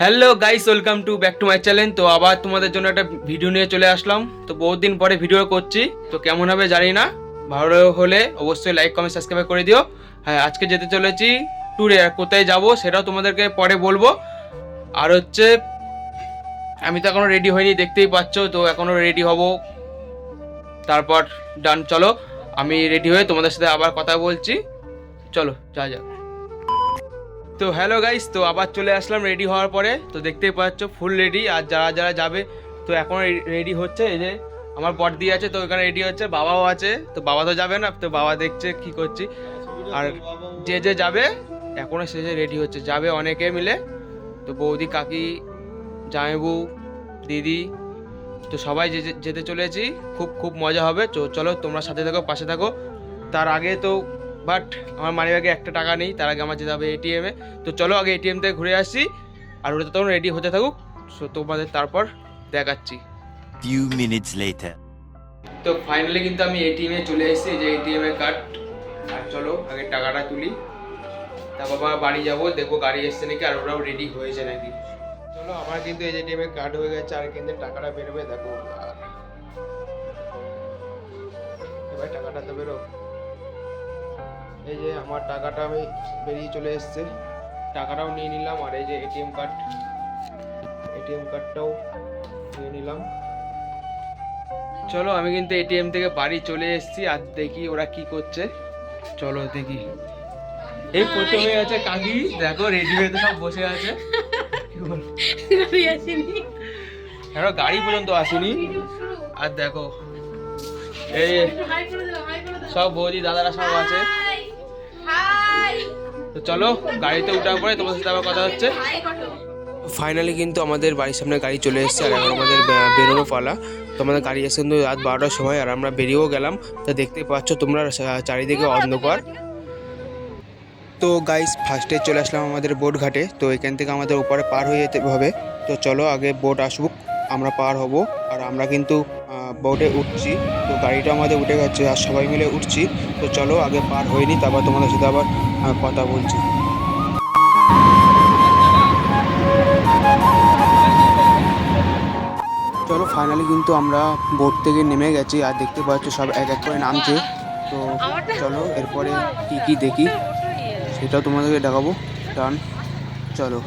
Hello guys welcome to back to my channel তো আবার তোমাদের জন্য একটা ভিডিও নিয়ে চলে আসলাম। তো বহুত দিন পরে ভিডিও করছি। তো কেমন হবে জানি না। ভালো হলে অবশ্যই লাইক কমেন্ট সাবস্ক্রাইব করে দিও। হ্যাঁ আজকে যেতে চলেছি ট্যুরে আর কোথায় যাব সেটাও তোমাদেরকে পরে বলব। আর হচ্ছে, আমি তো এখনও রেডি হইনি দেখতেই পাচ্ছ। তো এখনও রেডি হব। তারপর ডান চলো। আমি রেডি হয়ে তোমাদের সাথে আবার কথা বলছি। চলো যা যাক। তো হ্যালো গাইস তো আবার চলে আসলাম রেডি হওয়ার পরে। তো দেখতেই পাচ্ছ ফুল রেডি আর যারা যারা যাবে, তো এখন রেডি হচ্ছে। এই যে আমার বর্দি আছে, তো এখানে রেডি হচ্ছে। বাবাও আছে, তো বাবা তো যাবে না, তো বাবা দেখছে কি করছি। আর যে যে যাবে, এখনও সে যে রেডি হচ্ছে। যাবে অনেকে মিলে। তো বৌদি, কাকি, জামাইবু, দিদি, তো সবাই যেতে চলেছি। খুব খুব মজা হবে। তো চলো তোমরা সাথে থাকো, পাশে থাকো। তার আগে তো বাট আমার মানি ব্যাগে একটা টাকা নেই তার আগে আমার যেতে হবে এটিএমে তো চলো আগে এটিএম থেকে ঘুরে আসি আর ওটা তখন রেডি হতে থাকুক। সো তোমাদের তারপর দেখাচ্ছি। Few minutes later. তো ফাইনালি কিন্তু আমি এটিএমে চলে এসেছি যে এটিএম কার্ড আর চলো আগে টাকাটা তুলি। তারপর আবার বাড়ি যাব দেখব গাড়ি এসছে নাকি আর ওরাও রেডি হয়েছে নাকি। চলো আমার কিন্তু এই যে এটিএম কার্ড হয়ে গেছে আর কিন্তু টাকাটা বেরোবে দেখো। এবার টাকাটা তো বেরো এই যে আমার টাকাটা আমি বেরিয়ে চলে এসছে। টাকাটাও নিয়ে নিলাম আর এই যে এটিএম কার্ড। এটিএম কার্ডটাও নিয়ে নিলাম। চলো আমি কিন্তু এটিএম থেকে বাড়ি চলে এসেছি আর দেখি ওরা কি করছে। চলো দেখি। এই প্রথমে আছে কাকি। দেখো রেডি হয়ে তো সব বসে আছে। বল? গাড়ি পর্যন্ত আসেনি। আর দেখো এই সব বৌদি দাদারা সব আছে। তো চলো, গাড়িতে উঠার পরে তোমার সাথে আবার কথা হচ্ছে। ফাইনালি কিন্তু আমাদের বাড়ির সামনে গাড়ি চলে এসেছে আর এখন আমাদের বেরোনো পালা। তো আমাদের গাড়ি এসে কিন্তু রাত বারোটার সময় আর আমরা বেরিয়েও গেলাম। তো দেখতে পাচ্ছ তোমরা চারিদিকে অন্ধকার। তো গাইস ফার্স্টে চলে আসলাম আমাদের বোট ঘাটে তো এখান থেকে আমাদের ওপারে পার হয়ে যেতে হবে। তো চলো আগে বোট আসুক আমরা পার হব। আর আমরা কিন্তু বোটে উঠছি। তো গাড়িটা আমাদের উঠে গেছে, আর সবাই মিলে উঠছি। তো চলো, আগে পার হয়নি তারপর তোমাদের সাথে আবার কথা বলছি। চলো ফাইনালি কিন্তু আমরা বোট থেকে নেমে গেছি, আর দেখতে পাচ্ছ সব এক এক করে নামছে। তো চলো, এরপরে কি কি দেখি, সেটাও তোমাদেরকে দেখাবো। কারণ চলো।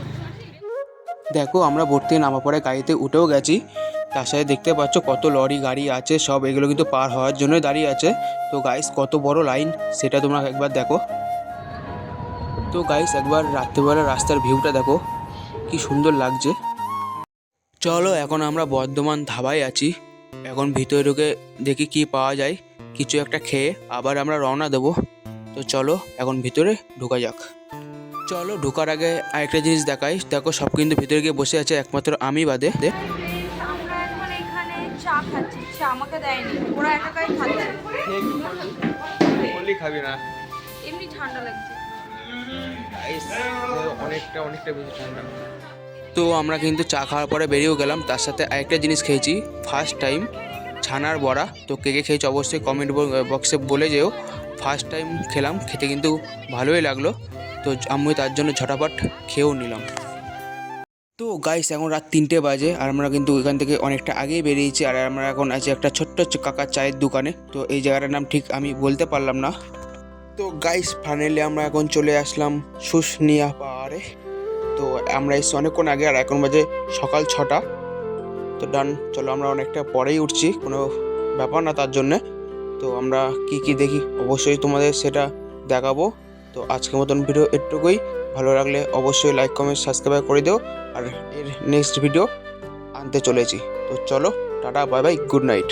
দেখো, আমরা থেকে নামা পরে গাড়িতে উঠেও গেছি। তার সাথে দেখতে পাচ্ছ কত লরি গাড়ি আছে, সব এগুলো কিন্তু পার হওয়ার জন্য দাঁড়িয়ে আছে। তো গাইস কত বড় লাইন সেটা তোমরা একবার দেখো। তো গাইস একবার রাত্রেবেলা রাস্তার ভিউটা দেখো, কি সুন্দর লাগছে। চলো, এখন আমরা বর্ধমান ধাবায় আছি। এখন ভিতরে ঢুকে দেখি কি পাওয়া যায়। কিছু একটা খেয়ে আবার আমরা রওনা দেবো। তো চলো, এখন ভিতরে ঢোকা যাক। চলো ঢোকার আগে আরেকটা জিনিস দেখাই। দেখো সব কিন্তু ভিতরে গিয়ে বসে আছে একমাত্র আমি বাদে। দে আমরা এখন এখানে চা খাচ্ছি। চা আমাকে দেয়নি। ওরা একাকাই খাচ্ছে। বললি খাবি না। এমনি ঠান্ডা লাগছে। অনেকটা অনেকটা বেশি ঠান্ডা। তো আমরা কিন্তু চা খাওয়ার পরে বেরিয়েও গেলাম। তার সাথে আরেকটা জিনিস খেয়েছি ফার্স্ট টাইম ছানার বড়া। তো কে কে খেয়েছি অবশ্যই কমেন্ট বক্সে বলে যেও। ফার্স্ট টাইম খেলাম খেতে কিন্তু ভালোই লাগল। তো আমি তার জন্য ঝটাপট খেয়েও নিলাম। তো গাইস এখন রাত তিনটে বাজে আর আমরা কিন্তু এখান থেকে অনেকটা আগেই বেরিয়েছি আর আমরা এখন আছি একটা ছোট্ট কাকার চায়ের দোকানে। তো এই জায়গাটার নাম ঠিক আমি বলতে পারলাম না। তো গাইস ফাইনালি আমরা এখন চলে আসলাম শুশনিয়া পাহাড়ে। তো আমরা এসে অনেকক্ষণ আগে আর এখন বাজে সকাল ছটা। তো ডান চলো আমরা অনেকটা পরেই উঠছি, কোনো ব্যাপার না তার জন্যে। তো আমরা কি কি দেখি? অবশ্যই তোমাদের সেটা দেখাবো। তো আজকের মতন ভিডিও এটুকুই। ভালো লাগলে অবশ্যই লাইক কমেন্ট সাবস্ক্রাইব করে দিও। আর এর নেক্সট ভিডিও আনতে চলেছি। তো চলো, tata bye bye good night